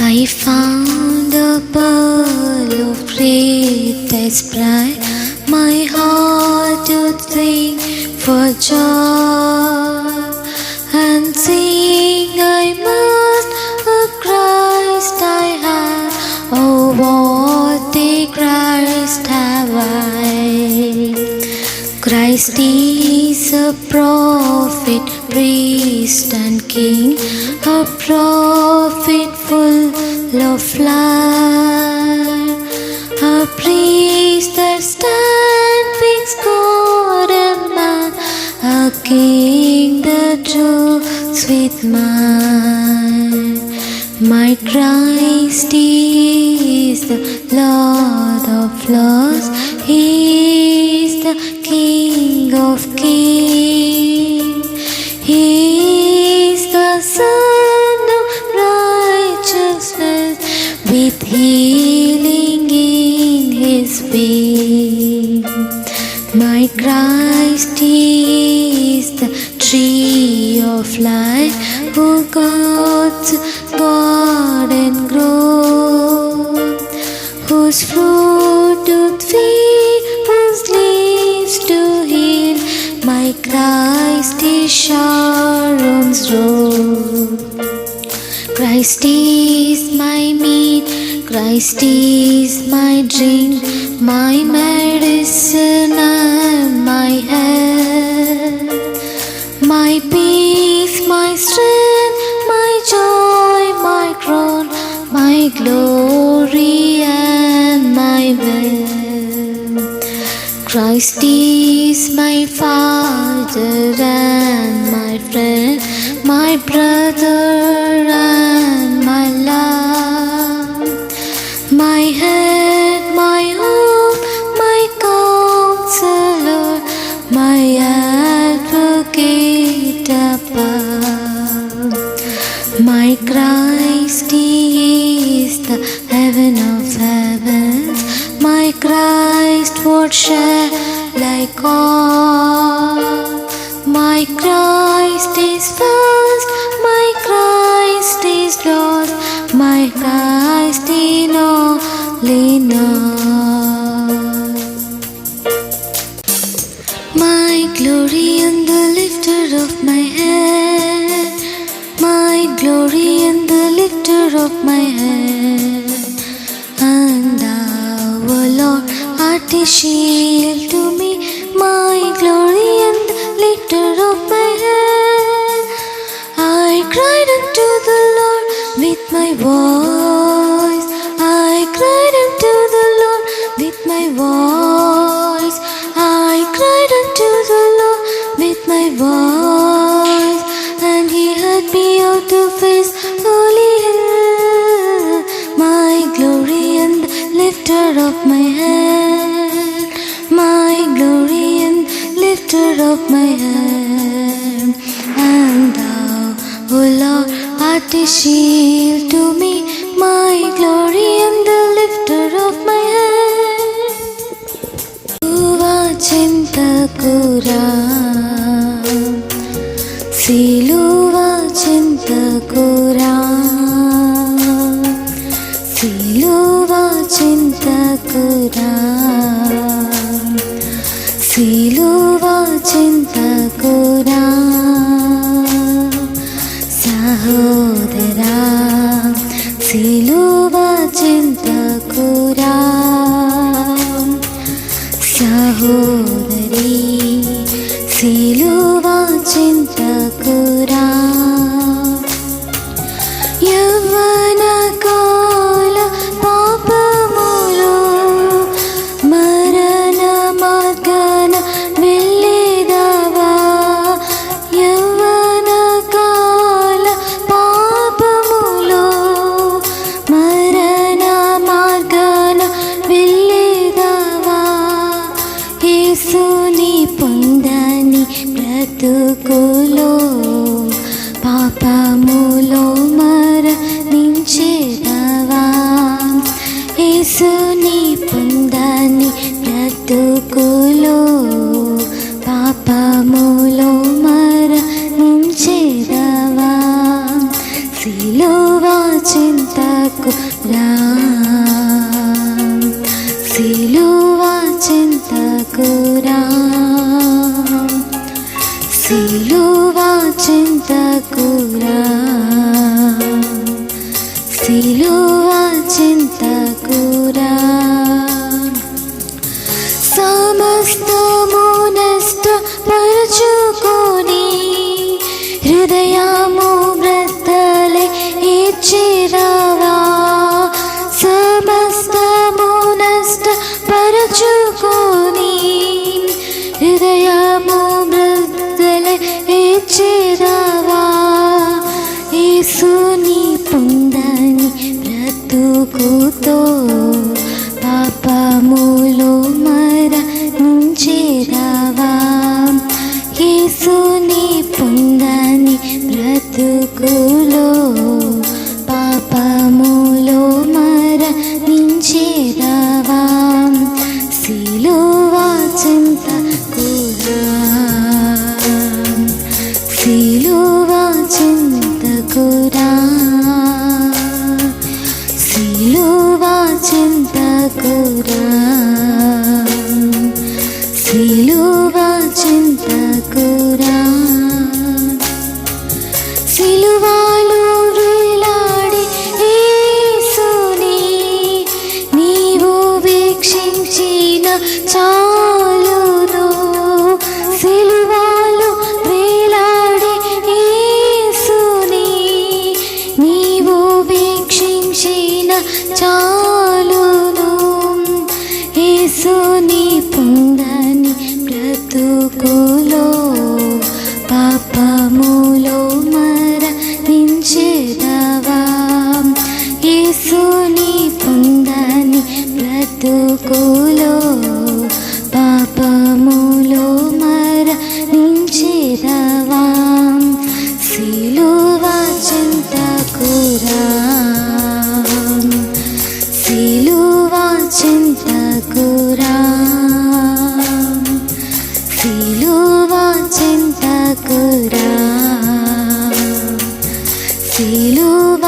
I found a pearl of greatest pride. My heart would sing for joy and sing. Prophet full of light, a priest that stands God and man, a king that rules with mine. My Christ is the Lord of Lords, healing in His wings. My Christ is the tree of life, who God's garden grow, whose fruit to feed, whose leaves to heal. My Christ is Sharon's robe. Christ is Christ is my drink, my medicine and my health, my peace, my strength, my joy, my crown, my glory and my wealth. Christ is my Father and my friend, my brother and My Christ is the heaven of heavens. My Christ, what shall I call? My Christ is first. My Christ is Lord, My Christ lifter of my head. And thou, O Lord, art a shield to me. My glory and the lifter of my head. I cried unto the Lord with my voice. I cried unto the Lord with my voice. my hand, my glory and lifter of my hand. And thou, O Lord, art a shield to me, my glory and the lifter of my hand. Tuva chinta kura, siluva chinta kura. down. పాపములో పాపములో మరణించేదవా? యేసుని పొందని బ్రతుకులో పాపములో మరణించేదవా? సిలువ చింతకు రా సిలువ చింతకురా సిలువ చింతకురా సమస్తమునస్త పరచుకొని హృదయా యేసుని పొందని బ్రతుకులో తప్పకురా శిలువ